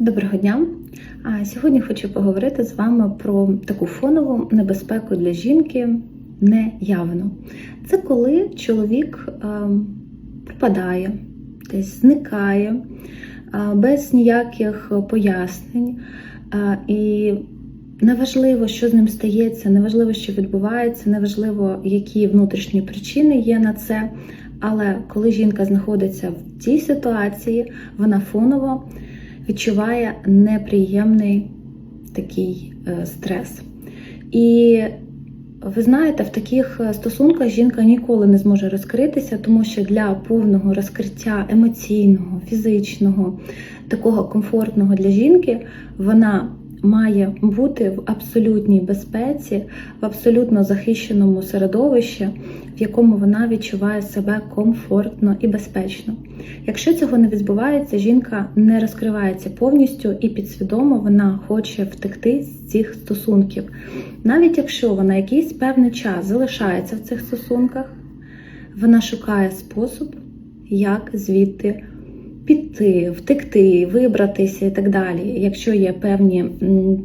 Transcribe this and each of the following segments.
Доброго дня! Сьогодні хочу поговорити з вами про таку фонову небезпеку для жінки неявну. Це коли чоловік пропадає, десь зникає без ніяких пояснень. І неважливо, що з ним стається, неважливо, що відбувається, неважливо, які внутрішні причини є на це. Але коли жінка знаходиться в цій ситуації, вона фоново відчуває неприємний такий е, стрес. І ви знаєте, в таких е, стосунках жінка ніколи не зможе розкритися, тому що для повного розкриття емоційного, фізичного, такого комфортного для жінки вона має бути в абсолютній безпеці, в абсолютно захищеному середовищі, в якому вона відчуває себе комфортно і безпечно. Якщо цього не відбувається, жінка не розкривається повністю і підсвідомо вона хоче втекти з цих стосунків. Навіть якщо вона якийсь певний час залишається в цих стосунках, вона шукає спосіб, як звідти піти, втекти, вибратися і так далі, якщо є певні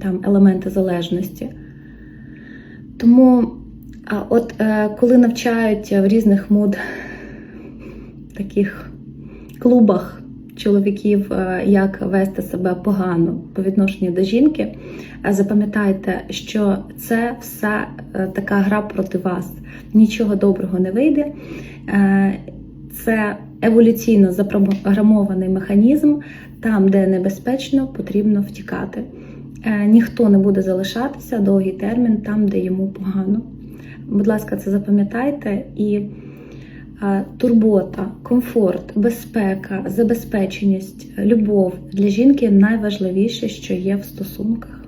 там елементи залежності. Тому, от е, коли навчають в різних муд таких клубах чоловіків, е, як вести себе погано по відношенню до жінки, е, запам'ятайте, що це все така гра проти вас. Нічого доброго не вийде. Це еволюційно запрограмований механізм, там, де небезпечно, потрібно втікати. Е, Ніхто не буде залишатися довгий термін там, де йому погано. Будь ласка, це запам'ятайте і е, турбота, комфорт, безпека, забезпеченість, любов для жінки найважливіше, що є в стосунках.